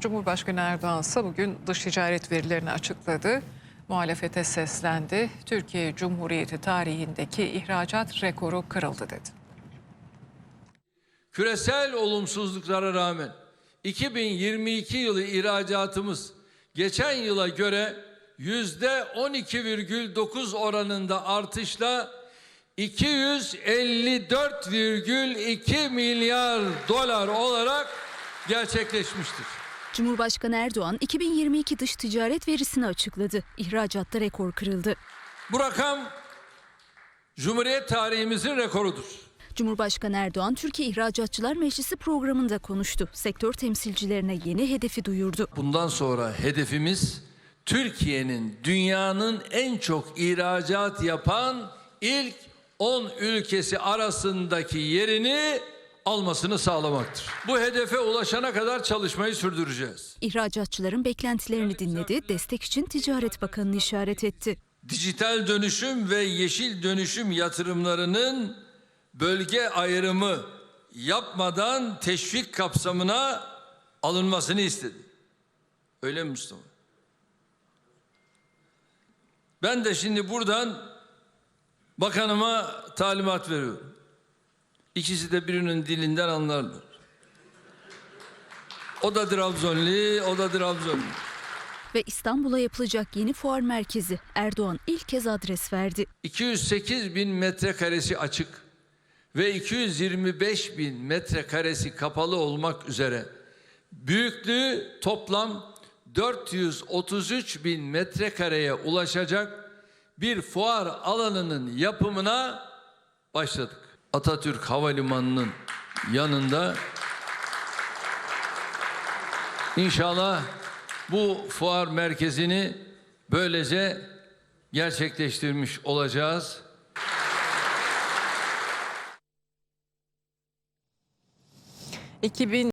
Cumhurbaşkanı Erdoğan ise bugün dış ticaret verilerini açıkladı. Muhalefete seslendi. Türkiye Cumhuriyeti tarihindeki ihracat rekoru kırıldı dedi. Küresel olumsuzluklara rağmen 2022 yılı ihracatımız geçen yıla göre yüzde 12,9 oranında artışla 254,2 milyar dolar olarak gerçekleşmiştir. Cumhurbaşkanı Erdoğan 2022 dış ticaret verisini açıkladı. İhracatta rekor kırıldı. Bu rakam Cumhuriyet tarihimizin rekorudur. Cumhurbaşkanı Erdoğan Türkiye İhracatçılar Meclisi programında konuştu. Sektör temsilcilerine yeni hedefi duyurdu. Bundan sonra hedefimiz Türkiye'nin dünyanın en çok ihracat yapan ilk 10 ülkesi arasındaki yerini almasını sağlamaktır. Bu hedefe ulaşana kadar çalışmayı sürdüreceğiz. İhracatçıların beklentilerini dinledi, destek için Ticaret Bakanı'nı işaret etti. Dijital dönüşüm ve yeşil dönüşüm yatırımlarının bölge ayrımı yapmadan teşvik kapsamına alınmasını istedi. Öyle mi Mustafa? Ben de şimdi buradan bakanıma talimat veriyorum. İkisi de birinin dilinden anlarlar. O da Trabzonlu, o da Trabzonlu. Ve İstanbul'a yapılacak yeni fuar merkezi Erdoğan ilk kez adres verdi. 208 bin metrekaresi açık ve 225 bin metrekaresi kapalı olmak üzere büyüklüğü toplam 433 bin metrekareye ulaşacak bir fuar alanının yapımına başladık. Atatürk Havalimanı'nın yanında İnşallah bu fuar merkezini böylece gerçekleştirmiş olacağız. 2000